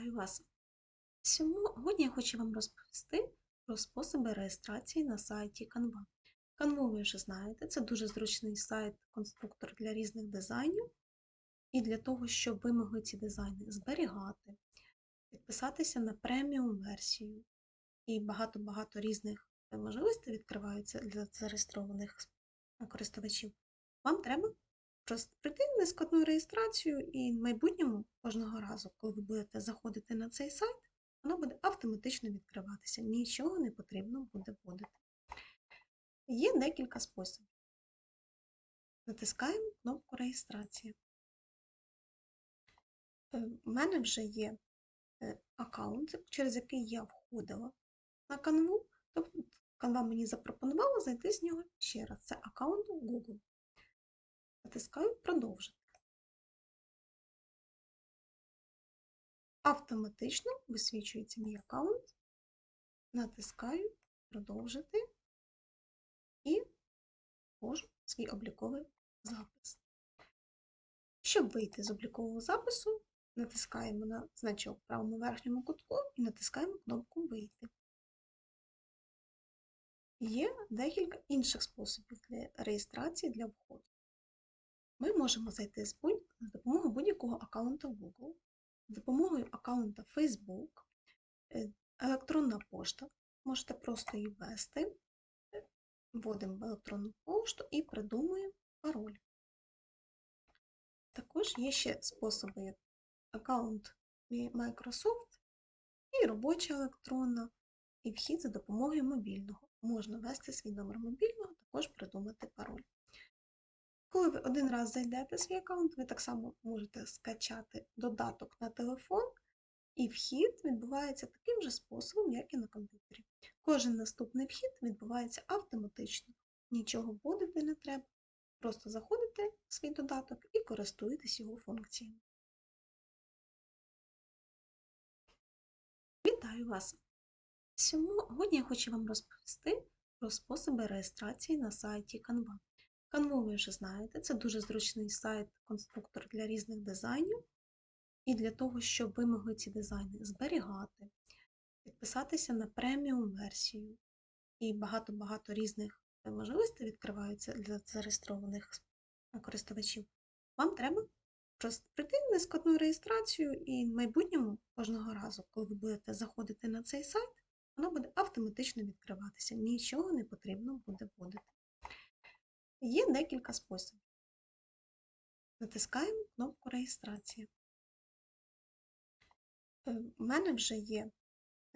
Вітаю вас! Сьогодні я хочу вам розповісти про способи реєстрації на сайті Canva. Canva ви вже знаєте, це дуже зручний сайт-конструктор для різних дизайнів. І для того, щоб ви могли ці дизайни зберігати, підписатися на преміум версію і багато-багато різних можливостей відкриваються для зареєстрованих користувачів, вам треба пройти нескладну реєстрацію і в майбутньому кожного разу, коли ви будете заходити на цей сайт, воно буде автоматично відкриватися. Нічого не потрібно буде вводити. Є декілька способів. Натискаємо кнопку реєстрація. У е, мене вже є е, аккаунт, через який я входила на канву. Тобто канва мені запропонувала зайти з нього ще раз. Це аккаунт Google. Натискаю Продовжити. Автоматично висвічується мій аккаунт, натискаю Продовжити і ввожу свій обліковий запис. Щоб вийти з облікового запису, натискаємо на значок в правому верхньому кутку і натискаємо кнопку Вийти. Є декілька інших способів для реєстрації для входу. Ми можемо зайти з допомогою будь-якого аккаунта Google, з допомогою аккаунта Facebook, е, електронна пошта. Можете просто її ввести, вводимо в електронну пошту і придумуємо пароль. Також є ще способи, як аккаунт Microsoft і робоча електронна, і вхід за допомогою мобільного. Можна ввести свій номер мобільного, також придумати пароль. Коли ви один раз зайдете в свій аккаунт, ви так само можете скачати додаток на телефон, і вхід відбувається таким же способом, як і на комп'ютері. Кожен наступний вхід відбувається автоматично. Нічого вводити не треба. Просто заходите в свій додаток і користуєтесь його функціями. Вітаю вас! Сьогодні я хочу вам розповісти про способи реєстрації на сайті Canva. Canva ви вже знаєте, це дуже зручний сайт-конструктор для різних дизайнів. І для того, щоб ви могли ці дизайни зберігати, підписатися на преміум версію і багато-багато різних можливостей відкриваються для зареєстрованих користувачів, вам треба просто пройти нескладну реєстрацію і в майбутньому кожного разу, коли ви будете заходити на цей сайт, воно буде автоматично відкриватися. Нічого не потрібно буде вводити. Є декілька способів. Натискаємо кнопку реєстрація. У е, мене вже є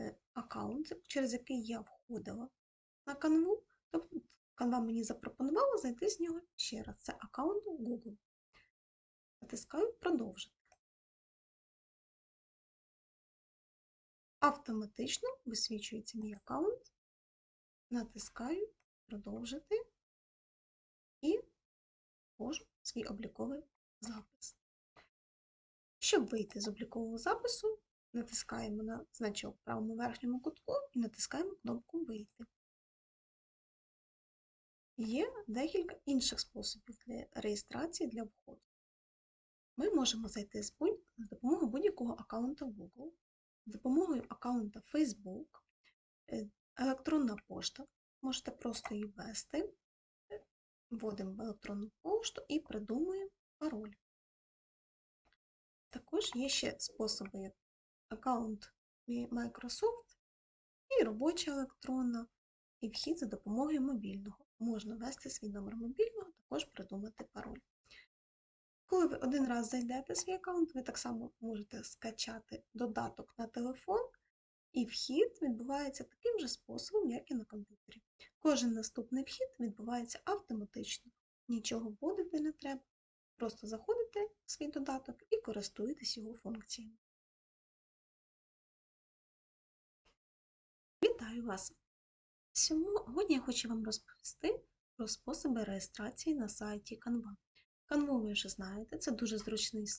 е, аккаунт, через який я входила на канву, тобто канва мені запропонувала зайти з нього ще раз. Це аккаунт Google. Натискаю Продовжити. Автоматично висвічується мій аккаунт, натискаю Продовжити ввожу свій обліковий запис. Щоб вийти з облікового запису, натискаємо на значок в правому верхньому кутку і натискаємо кнопку Вийти. Є декілька інших способів для реєстрації для входу. Ми можемо зайти з допомогою будь-якого аккаунта Google, з допомогою аккаунта Facebook, е, електронна пошта. Можете просто її ввести, вводимо в електронну пошту і придумуємо пароль. Також є ще способи, як аккаунт Microsoft і робоча електронна, і вхід за допомогою мобільного. Можна ввести свій номер мобільного, також придумати пароль. Коли ви один раз зайдете в свій аккаунт, ви так само можете скачати додаток на телефон, і вхід відбувається таким же способом, як і на комп'ютері. Кожен наступний вхід відбувається автоматично. Нічого вводити не треба. Просто заходите в свій додаток і користуєтесь його функціями. Вітаю вас! Сьогодні я хочу вам розповісти про способи реєстрації на сайті Canva. Canva ви вже знаєте, це дуже зручний